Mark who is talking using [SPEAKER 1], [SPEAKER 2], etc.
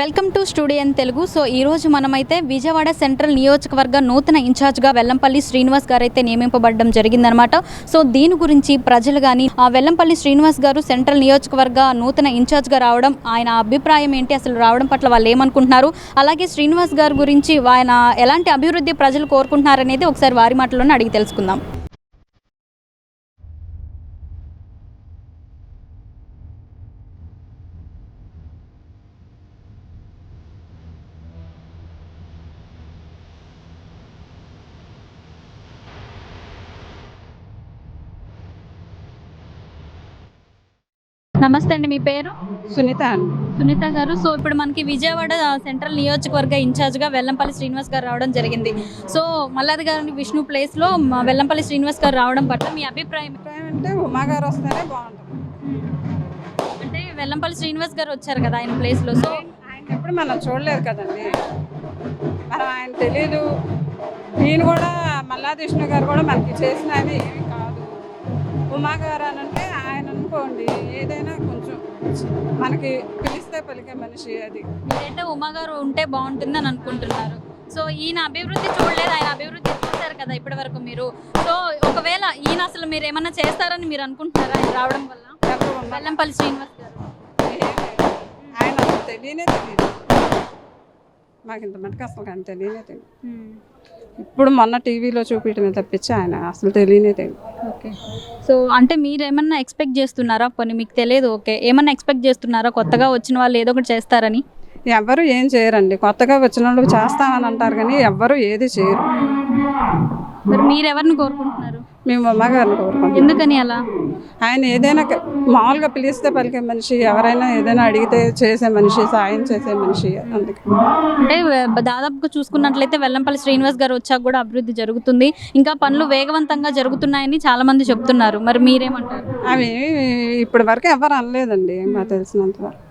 [SPEAKER 1] Welcome to స్టూడియన్ Telugu. So ఈ రోజు మనమైతే విజయవాడ సెంట్రల్ నియోజకవర్గ నూతన ఇన్ఛార్జ్గా వెల్లంపల్లి శ్రీనివాస్ గారు అయితే నియమింపబడడం జరిగిందనమాట సో దీని గురించి ప్రజలు కానీ ఆ వెల్లంపల్లి శ్రీనివాస్ గారు సెంట్రల్ నియోజకవర్గ నూతన ఇన్ఛార్జ్గా రావడం ఆయన అభిప్రాయం ఏంటి అసలు రావడం పట్ల వాళ్ళు ఏమనుకుంటున్నారు? అలాగే శ్రీనివాస్ గారి గురించి ఆయన ఎలాంటి అభివృద్ధి ప్రజలు కోరుకుంటున్నారనేది ఒకసారి వారి మాటలోనే అడిగి తెలుసుకుందాం. నమస్తే అండి మీ పేరు?
[SPEAKER 2] సునీత
[SPEAKER 1] సునీత గారు సో ఇప్పుడు మనకి విజయవాడ సెంట్రల్ నియోజకవర్గ ఇన్ఛార్జ్గా వెల్లంపల్లి శ్రీనివాస్ గారు రావడం జరిగింది. సో మల్లాది గారిని విష్ణు ప్లేస్లో మా వెల్లంపల్లి శ్రీనివాస్ గారు రావడం పట్ల మీ అభిప్రాయం?
[SPEAKER 2] అంటే ఉమా గారు వస్తేనే బాగుంటుంది.
[SPEAKER 1] అంటే వెల్లంపల్లి శ్రీనివాస్ గారు వచ్చారు కదా ఆయన ప్లేస్లో సో
[SPEAKER 2] ఆయన ఎప్పుడు మనం చూడలేదు కదండి. మనం ఆయన తెలీదు. ఈయన కూడా మల్లాది విష్ణు గారు కూడా మనకి చేసిన ఏమీ కాదు. ఉమా గారు అని అంటే ఆయన అనుకోండి ఏదైనా కొంచెం మనకి పిలిస్తే పలికే మనిషి అది.
[SPEAKER 1] మీరైతే ఉమా గారు ఉంటే బాగుంటుందని అనుకుంటున్నారు. సో ఈయన అభివృద్ధి చూడలేదు ఆయన అభివృద్ధి చూశారు కదా ఇప్పటి వరకు మీరు. సో ఒకవేళ ఈయన అసలు మీరు ఏమన్నా చేస్తారని మీరు అనుకుంటున్నారా ఆయన రావడం వల్ల? వెల్లంపల్లి శ్రీనివాస్ గారు.
[SPEAKER 2] ఆయన తెలియనే తెలియదు. మాకు ఇంత మటుకు అసలు ఆయన తెలియనే తెలియదు. ఇప్పుడు మొన్న టీవీలో చూపించడమే తప్పించి ఆయన అసలు తెలియనే తెలియదు.
[SPEAKER 1] ఓకే. సో అంటే మీరు ఏమన్నా ఎక్స్పెక్ట్ చేస్తున్నారా? పోనీ మీకు తెలియదు ఓకే. ఏమన్నా ఎక్స్పెక్ట్ చేస్తున్నారా? కొత్తగా వచ్చిన వాళ్ళు ఏదో ఒకటి చేస్తారని?
[SPEAKER 2] ఎవరు ఏం చేయరండి. కొత్తగా వచ్చిన వాళ్ళు చేస్తామని అంటారు కానీ ఎవ్వరు ఏది చేయరు.
[SPEAKER 1] మరి మీరు ఎవరిని కోరుకుంటున్నారు?
[SPEAKER 2] మేము అమ్మగారిని కోరుకుంటాం
[SPEAKER 1] ఎందుకని అలా?
[SPEAKER 2] ఆయన ఏదైనా మామూలుగా పిలిస్తే పలికే మనిషి ఎవరైనా ఏదైనా అడిగితే చేసే మనిషి సాయం చేసే మనిషి అందుకే.
[SPEAKER 1] అంటే దాదాపుగా చూసుకున్నట్లయితే వెల్లంపల్లి శ్రీనివాస్ గారు వచ్చాక కూడా అభివృద్ధి జరుగుతుంది. ఇంకా పనులు వేగవంతంగా జరుగుతున్నాయని చాలా మంది చెప్తున్నారు. మరి మీరేమంటారు?
[SPEAKER 2] అవి ఇప్పటి వరకు ఎవరు అనలేదండి మాకు తెలిసినంత వరకు.